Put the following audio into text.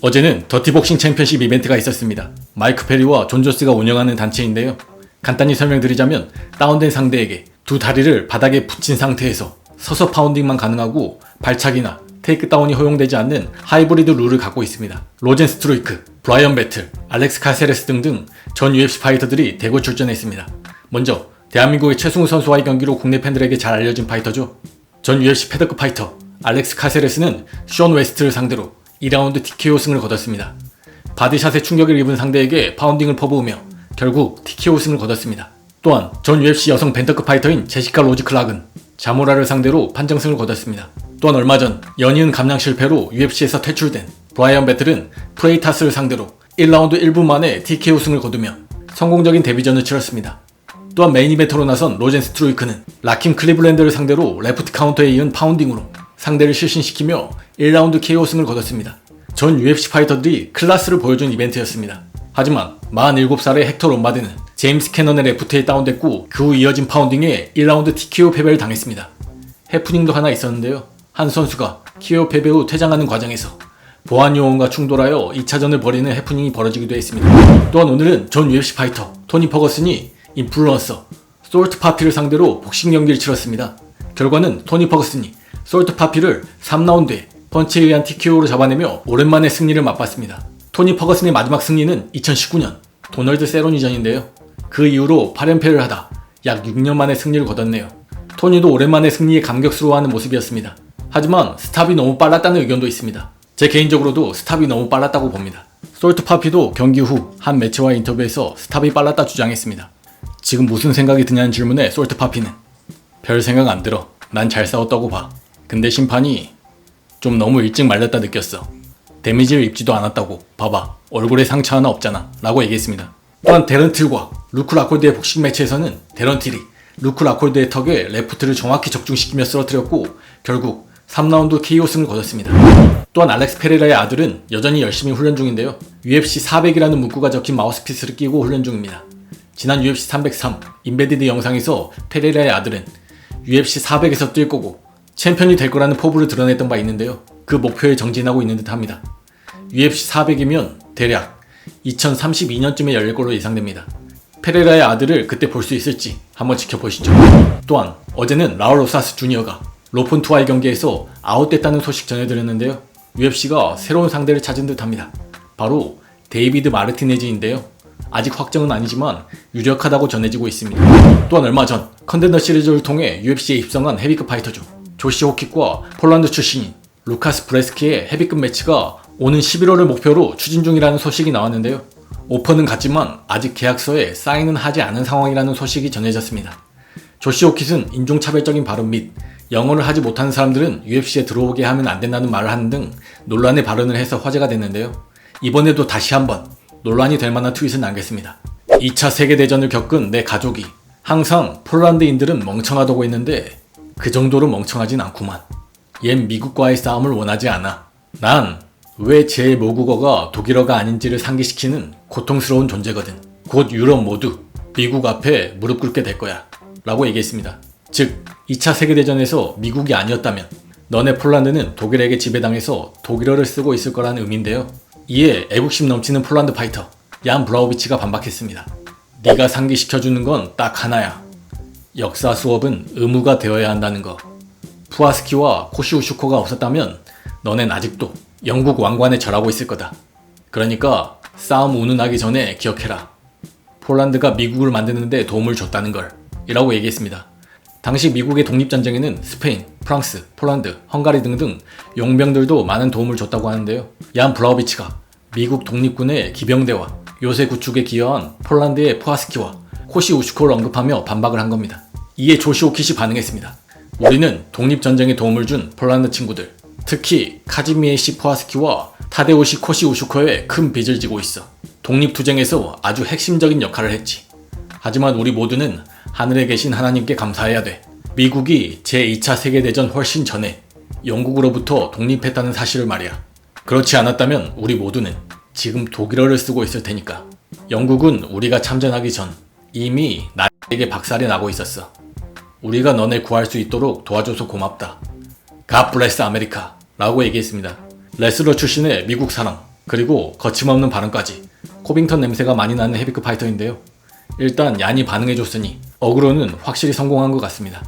어제는 더티복싱 챔피언십 이벤트가 있었습니다. 마이크 페리와 존 조스가 운영하는 단체인데요. 간단히 설명드리자면 다운된 상대에게 두 다리를 바닥에 붙인 상태에서 서서 파운딩만 가능하고 발차기나 테이크다운이 허용되지 않는 하이브리드 룰을 갖고 있습니다. 로젠 스트로이크, 브라이언 배틀, 알렉스 카세레스 등등 전 UFC 파이터들이 대거 출전했습니다. 먼저 대한민국의 최승우 선수와의 경기로 국내 팬들에게 잘 알려진 파이터죠. 전 UFC 패더급 파이터 알렉스 카세레스는 션 웨스트를 상대로 2라운드 TKO 승을 거뒀습니다. 바디샷에 충격을 입은 상대에게 파운딩을 퍼부으며 결국 TKO 승을 거뒀습니다. 또한 전 UFC 여성 벤터급 파이터인 제시카 로즈 클락은 자모라를 상대로 판정승을 거뒀습니다. 또한 얼마 전 연이은 감량 실패로 UFC에서 퇴출된 브라이언 배틀은 프레이타스를 상대로 1라운드 1분 만에 TKO 승을 거두며 성공적인 데뷔전을 치렀습니다. 또한 메인 이벤트로 나선 로젠 스트로이크는 라킴 클리블랜드를 상대로 레프트 카운터에 이은 파운딩으로 상대를 실신시키며 1라운드 KO 승을 거뒀습니다. 전 UFC 파이터들이 클라스를 보여준 이벤트였습니다. 하지만 47살의 헥터 롬바드는 제임스 캐넌의 레프트에 다운됐고 그 후 이어진 파운딩에 1라운드 TKO 패배를 당했습니다. 해프닝도 하나 있었는데요. 한 선수가 KO 패배 후 퇴장하는 과정에서 보안 요원과 충돌하여 2차전을 벌이는 해프닝이 벌어지기도 했습니다. 또한 오늘은 전 UFC 파이터 토니 퍼거슨이 인플루언서 솔트 파피를 상대로 복싱 경기를 치렀습니다. 결과는 토니 퍼거슨이 솔트 파피를 3라운드에 펀치에 의한 TKO로 잡아내며 오랜만에 승리를 맛봤습니다. 토니 퍼거슨의 마지막 승리는 2019년 도널드 세로니전인데요. 그 이후로 8연패를 하다 약 6년 만에 승리를 거뒀네요. 토니도 오랜만에 승리에 감격스러워하는 모습이었습니다. 하지만 스탑이 너무 빨랐다는 의견도 있습니다. 제 개인적으로도 스탑이 너무 빨랐다고 봅니다. 솔트 파피도 경기 후 한 매체와의 인터뷰에서 스탑이 빨랐다 주장했습니다. 지금 무슨 생각이 드냐는 질문에 솔트 파피는 별 생각 안 들어. 난 잘 싸웠다고 봐. 근데 심판이 좀 너무 일찍 말렸다 느꼈어. 데미지를 입지도 않았다고. 봐봐. 얼굴에 상처 하나 없잖아. 라고 얘기했습니다. 또한 데런틸과 루크 라콜드의 복싱 매치에서는 데런틸이 루크 라콜드의 턱에 레프트를 정확히 적중시키며 쓰러뜨렸고 결국 3라운드 KO 승을 거뒀습니다. 또한 알렉스 페레라의 아들은 여전히 열심히 훈련 중인데요. UFC 400이라는 문구가 적힌 마우스피스를 끼고 훈련 중입니다. 지난 UFC 303 인베디드 영상에서 페레라의 아들은 UFC 400에서 뛸 거고 챔피언이 될 거라는 포부를 드러냈던 바 있는데요. 그 목표에 정진하고 있는 듯 합니다. UFC 400이면 대략 2032년쯤에 열릴 걸로 예상됩니다. 페레라의 아들을 그때 볼 수 있을지 한번 지켜보시죠. 또한 어제는 라울 로사스 주니어가 로폰투와의 경기에서 아웃됐다는 소식 전해드렸는데요. UFC가 새로운 상대를 찾은 듯 합니다. 바로 데이비드 마르티네즈인데요. 아직 확정은 아니지만 유력하다고 전해지고 있습니다. 또한 얼마 전 컨텐더 시리즈를 통해 UFC에 입성한 헤비급 파이터죠. 조시 호킥과 폴란드 출신인 루카스 브레스키의 헤비급 매치가 오는 11월을 목표로 추진 중이라는 소식이 나왔는데요. 오퍼는 갔지만 아직 계약서에 사인은 하지 않은 상황이라는 소식이 전해졌습니다. 조시 호킷은 인종차별적인 발언 및 영어를 하지 못하는 사람들은 UFC에 들어오게 하면 안 된다는 말을 하는 등 논란의 발언을 해서 화제가 됐는데요. 이번에도 다시 한번 논란이 될 만한 트윗을 남겼습니다. 2차 세계대전을 겪은 내 가족이 항상 폴란드인들은 멍청하다고 했는데 그 정도로 멍청하진 않구만. 옛 미국과의 싸움을 원하지 않아. 난 왜 제 모국어가 독일어가 아닌지를 상기시키는 고통스러운 존재거든. 곧 유럽 모두 미국 앞에 무릎 꿇게 될 거야. 라고 얘기했습니다. 즉, 2차 세계대전에서 미국이 아니었다면 너네 폴란드는 독일에게 지배당해서 독일어를 쓰고 있을 거라는 의미인데요. 이에 애국심 넘치는 폴란드 파이터 얀 브라우비치가 반박했습니다. 네가 상기시켜주는 건 딱 하나야. 역사 수업은 의무가 되어야 한다는 거. 푸아스키와 코시우슈코가 없었다면 너넨 아직도 영국 왕관에 절하고 있을 거다. 그러니까 싸움 운운하기 전에 기억해라. 폴란드가 미국을 만드는데 도움을 줬다는 걸. 이라고 얘기했습니다. 당시 미국의 독립전쟁에는 스페인, 프랑스, 폴란드, 헝가리 등등 용병들도 많은 도움을 줬다고 하는데요. 얀 브라우비치가 미국 독립군의 기병대와 요새 구축에 기여한 폴란드의 푸아스키와 코시 우슈코를 언급하며 반박을 한 겁니다. 이에 조시 오킷이 반응했습니다. 우리는 독립전쟁에 도움을 준 폴란드 친구들, 특히 카지미에시 푸아스키와 타데오시 코시 우슈코에 큰 빚을 지고 있어. 독립투쟁에서 아주 핵심적인 역할을 했지. 하지만 우리 모두는 하늘에 계신 하나님께 감사해야 돼. 미국이 제2차 세계대전 훨씬 전에 영국으로부터 독립했다는 사실을 말이야. 그렇지 않았다면 우리 모두는 지금 독일어를 쓰고 있을 테니까. 영국은 우리가 참전하기 전 이미 나에게 박살이 나고 있었어. 우리가 너네 구할 수 있도록 도와줘서 고맙다. God bless America 라고 얘기했습니다. 레슬러 출신의 미국 사람 그리고 거침없는 발언까지 코빙턴 냄새가 많이 나는 헤비급 파이터인데요. 일단 얀이 반응해줬으니 어그로는 확실히 성공한 것 같습니다.